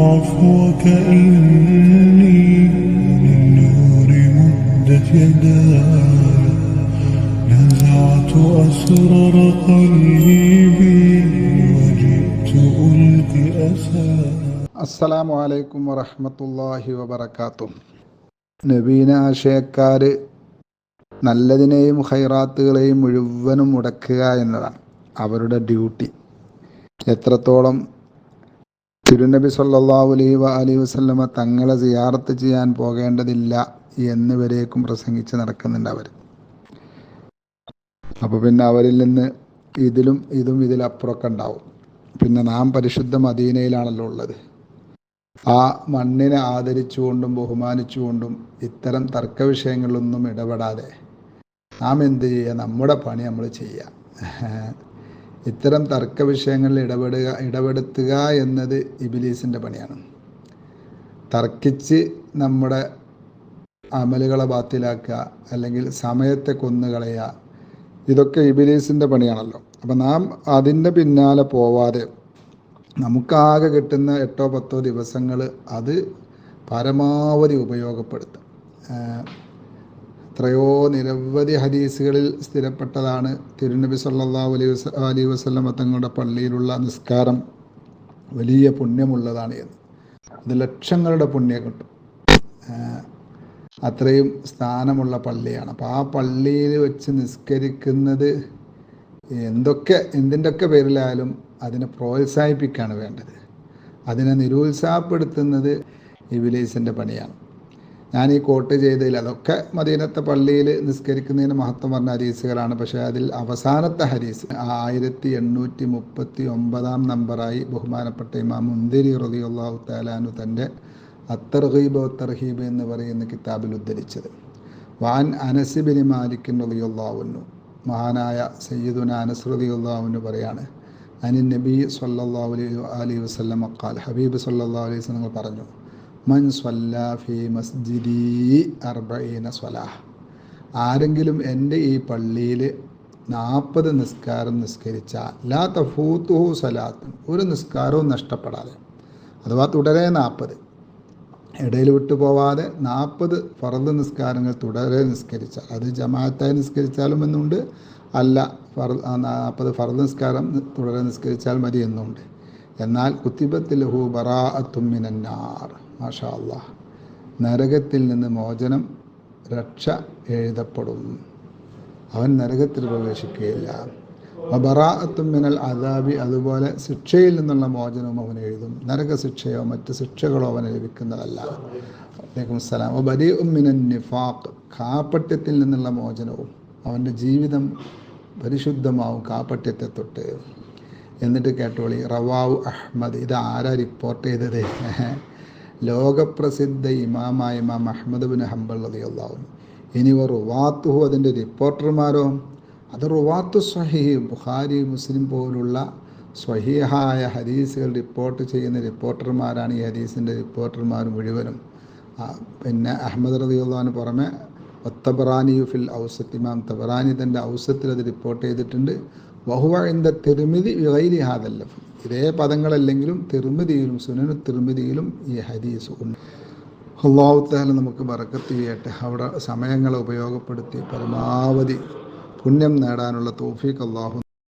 عفوك إني للنور مدت يداي نزعت أسرار قلبي وجئت ألقي أسى അസ്സലാമു അലൈക്കും വറഹമത്തല്ലാഹി വബർക്കാത്തു നവീന ആശയക്കാർ നല്ലതിനെയും ഹൈറാത്തുകളെയും മുഴുവനും മുടക്കുക എന്നതാണ് അവരുടെ ഡ്യൂട്ടി എത്രത്തോളം തിരുനബി സല്ലാഹു അലൈഹി വ അലൈഹി വസ്ലമ തങ്ങളെ സിയാറത്ത് ചെയ്യാൻ പോകേണ്ടതില്ല എന്നിവരേക്കും പ്രസംഗിച്ച് നടക്കുന്നുണ്ട് അവർ അപ്പോൾ പിന്നെ അവരിൽ നിന്ന് ഇതിലും ഇതും ഇതിലപ്പുറമൊക്കെ ഉണ്ടാവും. പിന്നെ നാം പരിശുദ്ധ മദീനയിലാണല്ലോ ഉള്ളത്. ആ മണ്ണിനെ ആദരിച്ചുകൊണ്ടും ബഹുമാനിച്ചുകൊണ്ടും ഇത്തരം തർക്ക വിഷയങ്ങളിലൊന്നും ഇടപെടാതെ നാം എന്ത് ചെയ്യുക? നമ്മുടെ പണി നമ്മൾ ചെയ്യുക. ഇത്തരം തർക്ക വിഷയങ്ങളിൽ ഇടപെടുക ഇടപെടുത്തുക എന്നത് ഇബിലീസിന്റെ പണിയാണ്. തർക്കിച്ച് നമ്മുടെ അമലുകളെ ബാത്തിലാക്കുക അല്ലെങ്കിൽ സമയത്തെ കൊന്നുകളയുക ഇതൊക്കെ ഇബിലീസിന്റെ പണിയാണല്ലോ. അപ്പം നാം അതിന്റെ പിന്നാലെ പോവാതെ നമുക്കാകെ കിട്ടുന്ന എട്ടോ പത്തോ ദിവസങ്ങൾ അത് പരമാവധി ഉപയോഗപ്പെടുത്തും എത്രയോ നിരവധി ഹദീസുകളിൽ സ്ഥിരപ്പെട്ടതാണ് തിരുനബി സല്ലല്ലാഹു അലൈഹി വസ വസല്ലമ തങ്ങളുടെ പള്ളിയിലുള്ള നിസ്കാരം വലിയ പുണ്യമുള്ളതാണ് എന്ന്. അത് ലക്ഷങ്ങളുടെ പുണ്യം കിട്ടും. അത്രയും സ്ഥാനമുള്ള പള്ളിയാണ്. അപ്പോൾ ആ പള്ളിയിൽ വെച്ച് നിസ്കരിക്കുന്നത് എന്തൊക്കെ എന്തിന്റെയൊക്കെ പേരിലായാലും അതിനെ പ്രോത്സാഹിപ്പിക്കുകയാണ് വേണ്ടത്. അതിനെ നിരുത്സാഹപ്പെടുത്തുന്നത് ഇബിലീസിന്റെ പണിയാണ്. ഞാൻ ഈ കോട്ട് ചെയ്തതിൽ അതൊക്കെ മദീനത്തെ പള്ളിയിൽ നിസ്കരിക്കുന്നതിന് മഹത്വം പറഞ്ഞ ഹരീസുകളാണ് പക്ഷേ അതിൽ അവസാനത്തെ ഹരീസ് ആയിരത്തി എണ്ണൂറ്റി മുപ്പത്തി ഒമ്പതാം നമ്പറായി ബഹുമാനപ്പെട്ട ഇമാം മുന്തിരി റളിയല്ലാഹു താലാനു തന്റെ അത്തർഹീബ് തർഹീബ് എന്ന് പറയുന്ന കിതാബിൽ ഉദ്ധരിച്ചത്. വാൻ അനസിബിനി മാലിക്കിൻ റതിയുള്ളാവുന്നു മഹാനായ സയ്യിദുന അനസ് റളിയല്ലാഹുവിന് പറയാണ് അനി നബി സല്ലാ അലൈഹി അലൈഹി വസ്ലം ഖാൽ ഹബീബ് സല്ലാ അലൈഹി വസ്ലം പറഞ്ഞു മൻ മസ്ജിദി ആരെങ്കിലും എന്റെ ഈ പള്ളിയിൽ നാൽപ്പത് നിസ്കാരം നിസ്കരിച്ചാൽ ലാ തഫൂത്തുഹു സലാത്തും ഒരു നിസ്കാരവും നഷ്ടപ്പെടാതെ. അഥവാ തുടരെ നാൽപ്പത് ഇടയിൽ വിട്ടു പോവാതെ നാൽപ്പത് ഫറദ് നിസ്കാരങ്ങൾ തുടരെ നിസ്കരിച്ചാൽ അത് ജമാഅത്തായി നിസ്കരിച്ചാലും എന്നുണ്ട് അല്ല ഫർ നാൽപ്പത് ഫറദ് നിസ്കാരം തുടരെ നിസ്കരിച്ചാൽ മതി എന്നുണ്ട്. എന്നാൽ കുത്തിബത്തിൽ ഹു ബറാഅത്തുമിനാർ മാഷാ നരകത്തിൽ നിന്ന് മോചനം രക്ഷ എഴുതപ്പെടും. അവൻ നരകത്തിൽ പ്രവേശിക്കുകയില്ല. ബറാഅത്തുമിനൽ അദാബി അതുപോലെ ശിക്ഷയിൽ നിന്നുള്ള മോചനവും അവൻ എഴുതും. നരക ശിക്ഷയോ മറ്റ് ശിക്ഷകളോ അവന് ലഭിക്കുന്നതല്ല. അലൈക്കും സലാം ബരി ഉമ്മിനൻ നിഫാഖ് കാപ്പട്യത്തിൽ നിന്നുള്ള മോചനവും അവന്റെ ജീവിതം പരിശുദ്ധമാവും കാപ്പട്യത്തെ തൊട്ട്. എന്നിട്ട് കേട്ടോളി റവാവു അഹ്മദ്. ഇത് ആരാ റിപ്പോർട്ട് ചെയ്തത്? ലോകപ്രസിദ്ധ ഇമാമായ ഇമാം അഹമ്മദ് ബിൻ ഹംബൽ അള്ളാഹു ഇനി റുവാത്തുഹു അതിന്റെ റിപ്പോർട്ടർമാരോ? അത് റുവാത്തു സ്വഹീഹ് ബുഖാരി മുസ്ലിം പോലുള്ള സ്വഹീഹായ ഹദീസുകൾ റിപ്പോർട്ട് ചെയ്യുന്ന റിപ്പോർട്ടർമാരാണ് ഈ ഹദീസിന്റെ റിപ്പോർട്ടർമാർ മുഴുവനും. പിന്നെ അഹമ്മദ് റദിയുള്ളഹാന് പുറമെ ഒത്തബറാനി ഫിൽ ഔസത്ത് ഇമാം തബറാനി തന്റെ ഔസത്തിൽ അത് റിപ്പോർട്ട് ചെയ്തിട്ടുണ്ട്. വഹുവ ഇന്ത തിരുമിതി വിവൈലി ഹാദല്ലഫ് ഇതേ പദങ്ങളല്ലെങ്കിലും തിരുമിതിയിലും സുനനു തിരുമിതിയിലും ഈ ഹദീസ് ഉണ്ട്. അള്ളാഹുത്താല നമുക്ക് ബറക്കത്ത് ചെയ്യട്ടെ. അവിടെ സമയങ്ങളെ ഉപയോഗപ്പെടുത്തി പരമാവധി പുണ്യം നേടാനുള്ള തോഫീക്ക് അള്ളാഹു